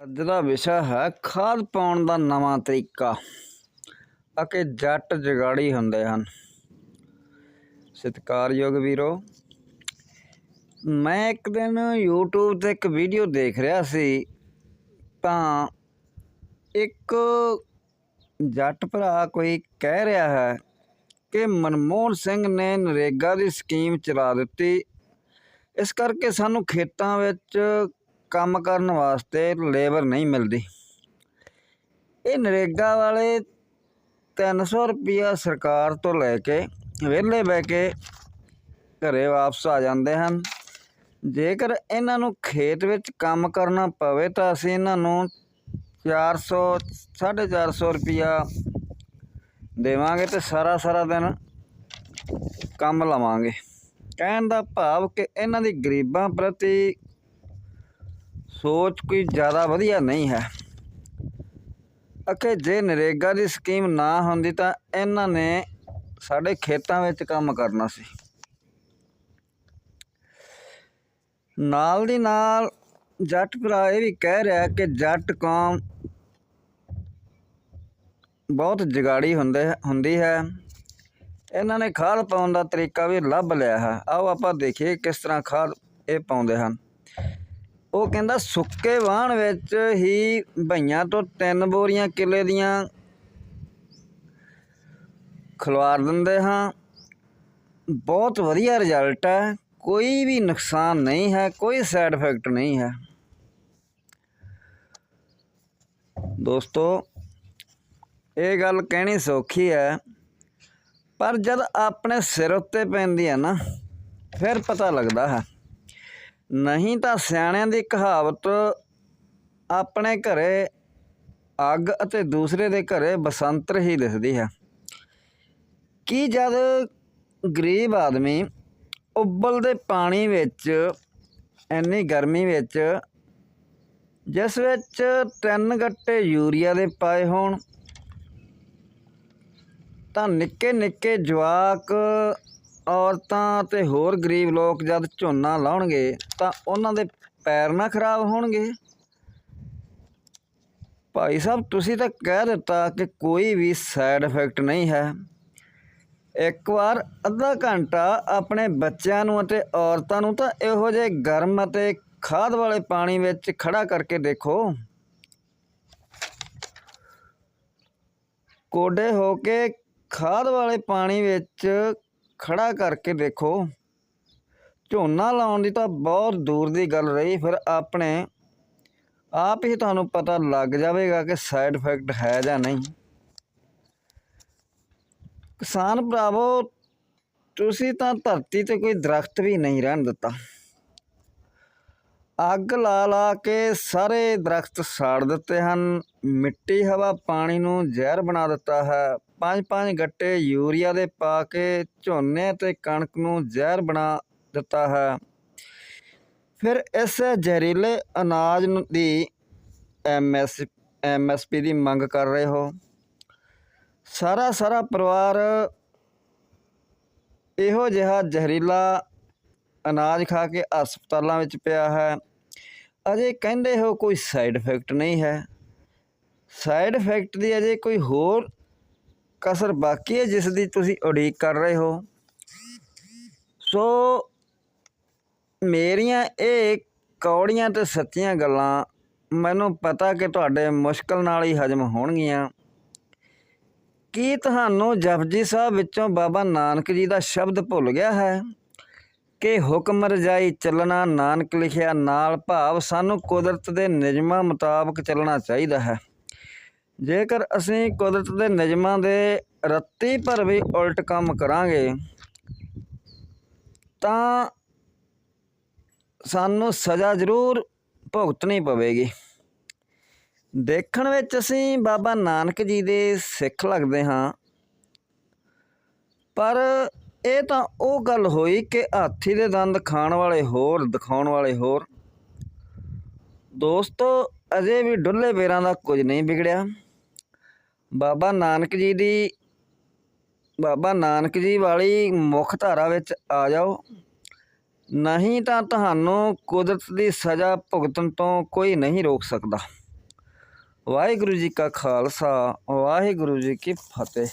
ਅੱਜ ਦਾ ਵਿਸ਼ਾ ਹੈ ਖਾਦ ਪਾਉਣ ਦਾ ਨਵਾਂ ਤਰੀਕਾ ਅਤੇ ਜੱਟ ਜਗਾੜੀ ਹੁੰਦੇ ਹਨ। ਸਤਿਕਾਰਯੋਗ ਵੀਰੋ, ਮੈਂ ਇੱਕ ਦਿਨ YouTube ਤੇ ਇੱਕ ਵੀਡੀਓ ਦੇਖ ਰਿਹਾ ਸੀ, ਤਾਂ ਇੱਕ ਜੱਟ ਭਰਾ ਕੋਈ ਕਹਿ ਰਿਹਾ ਹੈ ਕਿ ਮਨਮੋਹਨ ਸਿੰਘ ਨੇ ਨਰੇਗਾ ਦੀ ਸਕੀਮ ਚਲਾ ਦਿੱਤੀ। ਇਸ ਕਰਕੇ ਸਾਨੂੰ ਖੇਤਾਂ ਵਿੱਚ ਕੰਮ ਕਰਨ ਵਾਸਤੇ ਲੇਬਰ ਨਹੀਂ ਮਿਲਦੀ। ਇਹ ਨਰੇਗਾ ਵਾਲੇ 300 ਰੁਪਿਆ ਸਰਕਾਰ ਤੋਂ ਲੈ ਕੇ ਵਿਹਲੇ ਬਹਿ ਕੇ ਘਰੇ ਵਾਪਸ ਆ ਜਾਂਦੇ ਹਨ। ਜੇਕਰ ਇਹਨਾਂ ਨੂੰ ਖੇਤ ਵਿੱਚ ਕੰਮ ਕਰਨਾ ਪਵੇ ਤਾਂ ਅਸੀਂ ਇਹਨਾਂ ਨੂੰ 400 450 ਰੁਪਿਆ ਦੇਵਾਂਗੇ ਤੇ ਸਾਰਾ ਸਾਰਾ ਦਿਨ ਕੰਮ ਲਵਾਂਗੇ। ਕਹਿਣ ਦਾ ਭਾਵ ਕਿ ਇਹਨਾਂ ਦੀ ਗਰੀਬਾਂ ਪ੍ਰਤੀ ਸੋਚ ਕੋਈ ਜ਼ਿਆਦਾ ਵਧੀਆ ਨਹੀਂ ਹੈ। ਅਕੇ ਜੇ ਨਰੇਗਾ ਦੀ ਸਕੀਮ ਨਾ ਹੁੰਦੀ ਤਾਂ ਇਹਨਾਂ ਨੇ ਸਾਡੇ ਖੇਤਾਂ ਵਿੱਚ ਕੰਮ ਕਰਨਾ ਸੀ। ਨਾਲ ਦੀ ਨਾਲ ਜੱਟ ਭਰਾ ਇਹ ਵੀ ਕਹਿ ਰਿਹਾ ਕਿ ਜੱਟ ਕੌਮ ਬਹੁਤ ਜਗਾੜੀ ਹੁੰਦੇ ਹੁੰਦੀ ਹੈ। ਇਹਨਾਂ ਨੇ ਖਾਦ ਪਾਉਣ ਦਾ ਤਰੀਕਾ ਵੀ ਲੱਭ ਲਿਆ ਹੈ। ਆਓ ਆਪਾਂ ਦੇਖੀਏ ਕਿਸ ਤਰ੍ਹਾਂ ਖਾਦ ਇਹ ਪਾਉਂਦੇ ਹਨ। ਉਹ ਕਹਿੰਦਾ, ਸੁੱਕੇ ਵਾਹਣ ਵਿੱਚ ਹੀ ਭਈਆਂ ਤੋਂ ਤਿੰਨ ਬੋਰੀਆਂ ਕਿਲੇ ਦੀਆਂ ਖਲਵਾਰ ਦਿੰਦੇ ਹਾਂ। ਬਹੁਤ ਵਧੀਆ ਰਿਜ਼ਲਟ ਹੈ। ਕੋਈ ਵੀ ਨੁਕਸਾਨ ਨਹੀਂ ਹੈ, ਕੋਈ ਸਾਈਡ ਇਫੈਕਟ ਨਹੀਂ ਹੈ। ਦੋਸਤੋ, ਇਹ ਗੱਲ ਕਹਿਣੀ ਸੌਖੀ ਹੈ, ਪਰ ਜਦ ਆਪਣੇ ਸਿਰ ਉੱਤੇ ਪੈਂਦੀ ਹੈ ਨਾ, ਫਿਰ ਪਤਾ ਲੱਗਦਾ ਹੈ। ਨਹੀਂ ਤਾਂ ਸਿਆਣਿਆਂ ਦੀ ਕਹਾਵਤ ਆਪਣੇ ਘਰੇ ਅੱਗ ਅਤੇ ਦੂਸਰੇ ਦੇ ਘਰੇ ਬਸੰਤਰ ਹੀ ਦਿਸਦੀ ਹੈ। ਕੀ ਜਦ ਗਰੀਬ ਆਦਮੀ ਉਬਲਦੇ ਪਾਣੀ ਵਿੱਚ, ਇੰਨੀ ਗਰਮੀ ਵਿੱਚ, ਜਿਸ ਵਿੱਚ ਤਿੰਨ ਗੱਟੇ ਯੂਰੀਆ ਦੇ ਪਾਏ ਹੋਣ, ਤਾਂ ਨਿੱਕੇ ਨਿੱਕੇ ਜਵਾਕ ਔਰਤਾਂ ਤੇ ਹੋਰ ਗਰੀਬ ਲੋਕ ਜਦ ਝੋਨਾ ਲਾਉਣਗੇ ਤਾਂ ਉਹਨਾਂ ਦੇ ਪੈਰ ਨਾ ਖਰਾਬ ਹੋਣਗੇ। ਭਾਈ ਸਾਹਿਬ, ਤੁਸੀਂ ਤਾਂ ਕਹਿ ਦਿੱਤਾ ਕਿ ਕੋਈ ਵੀ ਸਾਈਡ ਇਫੈਕਟ ਨਹੀਂ ਹੈ। ਇੱਕ ਵਾਰ ਅੱਧਾ ਘੰਟਾ ਆਪਣੇ ਬੱਚਿਆਂ ਨੂੰ ਅਤੇ ਔਰਤਾਂ ਨੂੰ ਤਾਂ ਇਹੋ ਜਿਹੇ ਗਰਮ ਅਤੇ ਖਾਦ ਵਾਲੇ ਪਾਣੀ ਵਿੱਚ ਖੜਾ ਕਰਕੇ ਦੇਖੋ। ਕੋਡੇ ਹੋ ਕੇ ਖਾਦ ਵਾਲੇ ਪਾਣੀ ਵਿੱਚ ਖੜਾ ਕਰਕੇ ਦੇਖੋ। ਝੋਨਾ ਲਾਉਣ ਦੀ ਤਾਂ ਬਹੁਤ ਦੂਰ ਦੀ ਗੱਲ ਰਹੀ, ਫਿਰ ਆਪਣੇ ਆਪ ਹੀ ਤੁਹਾਨੂੰ ਪਤਾ ਲੱਗ ਜਾਵੇਗਾ ਕਿ ਸਾਈਡ ਇਫੈਕਟ ਹੈ ਜਾਂ ਨਹੀਂ। ਕਿਸਾਨ ਭਰਾਵੋ, ਤੁਸੀਂ ਤਾਂ ਧਰਤੀ ਤੇ ਕੋਈ ਦਰਖਤ ਵੀ ਨਹੀਂ ਰਹਿਣ ਦਿੱਤਾ। ਅੱਗ ਲਾ ਲਾ ਕੇ ਸਾਰੇ ਦਰਖਤ ਸਾੜ ਦਿੱਤੇ ਹਨ, ਮਿੱਟੀ, ਹਵਾ, ਪਾਣੀ ਨੂੰ ਜ਼ਹਿਰ ਬਣਾ ਦਿੱਤਾ ਹੈ। ਪੰਜ ਪੰਜ ਗੱਟੇ ਯੂਰੀਆ ਦੇ ਪਾ ਕੇ ਝੋਨੇ ਤੇ ਕਣਕ ਨੂੰ ਜ਼ਹਿਰ ਬਣਾ ਦਿੱਤਾ ਹੈ। ਫਿਰ ਇਸ ਜ਼ਹਿਰੀਲੇ ਅਨਾਜ ਨੂੰ ਦੀ ਐਮਐਸ ਐਮਐਸਪੀ ਦੀ ਮੰਗ ਕਰ ਰਹੇ ਹੋ। ਸਾਰਾ ਸਾਰਾ ਪਰਿਵਾਰ ਇਹੋ ਜਿਹਾ ਜ਼ਹਿਰੀਲਾ ਅਨਾਜ ਖਾ ਕੇ ਹਸਪਤਾਲਾਂ ਵਿੱਚ ਪਿਆ ਹੈ। ਅਜੇ ਕਹਿੰਦੇ ਹੋ ਕੋਈ ਸਾਈਡ ਇਫੈਕਟ ਨਹੀਂ ਹੈ। ਸਾਈਡ ਇਫੈਕਟ ਦੀ ਅਜੇ ਕੋਈ ਹੋਰ ਕਸਰ ਬਾਕੀ ਹੈ ਜਿਸ ਦੀ ਤੁਸੀਂ ਉਡੀਕ ਕਰ ਰਹੇ ਹੋ। ਸੋ ਮੇਰੀਆਂ ਇਹ ਕੌੜੀਆਂ ਤੇ ਸੱਚੀਆਂ ਗੱਲਾਂ ਮੈਨੂੰ ਪਤਾ ਕਿ ਤੁਹਾਡੇ ਮੁਸ਼ਕਲ ਨਾਲ ਹੀ ਹਜਮ ਹੋਣਗੀਆਂ। ਕੀ ਤੁਹਾਨੂੰ ਜਪਜੀ ਸਾਹਿਬ ਵਿੱਚੋਂ ਬਾਬਾ ਨਾਨਕ ਜੀ ਦਾ ਸ਼ਬਦ ਭੁੱਲ ਗਿਆ ਹੈ ਕਿ ਹੁਕਮ ਰਜਾਈ ਚੱਲਣਾ ਨਾਨਕ ਲਿਖਿਆ ਨਾਲ ਭਾਵ ਸਾਨੂੰ ਕੁਦਰਤ ਦੇ ਨਿਯਮਾਂ ਮੁਤਾਬਕ ਚੱਲਣਾ ਚਾਹੀਦਾ ਹੈ? ਜੇਕਰ ਅਸੀਂ ਕੁਦਰਤ ਦੇ ਨਿਯਮਾਂ ਦੇ ਰੱਤੀ ਭਰ ਵੀ ਉਲਟ ਕੰਮ ਕਰਾਂਗੇ, ਤਾਂ ਸਾਨੂੰ ਸਜ਼ਾ ਜ਼ਰੂਰ ਭੁਗਤਣੀ ਪਵੇਗੀ। ਦੇਖਣ ਵਿੱਚ ਅਸੀਂ ਬਾਬਾ ਨਾਨਕ ਜੀ ਦੇ ਸਿੱਖ ਲੱਗਦੇ ਹਾਂ, ਪਰ ਇਹ ਤਾਂ ਉਹ ਗੱਲ ਹੋਈ ਕਿ ਹਾਥੀ ਦੇ ਦੰਦ ਖਾਣ ਵਾਲੇ ਹੋਰ, ਦਿਖਾਉਣ ਵਾਲੇ ਹੋਰ। ਦੋਸਤੋ, ਅਜੇ ਵੀ ਡੁੱਲੇ ਬੇਰਾਂ ਦਾ ਕੁਝ ਨਹੀਂ ਵਿਗੜਿਆ। ਬਾਬਾ ਨਾਨਕ ਜੀ ਦੀ, ਬਾਬਾ ਨਾਨਕ ਜੀ ਵਾਲੀ ਮੁੱਖ ਧਾਰਾ ਵਿੱਚ ਆ ਜਾਓ। ਨਹੀਂ ਤਾਂ ਤੁਹਾਨੂੰ ਕੁਦਰਤ ਦੀ ਸਜ਼ਾ ਭੁਗਤਣ ਤੋਂ ਕੋਈ ਨਹੀਂ ਰੋਕ ਸਕਦਾ। ਵਾਹਿਗੁਰੂ ਜੀ ਕਾ ਖਾਲਸਾ, ਵਾਹਿਗੁਰੂ ਜੀ ਕੀ ਫਤਿਹ।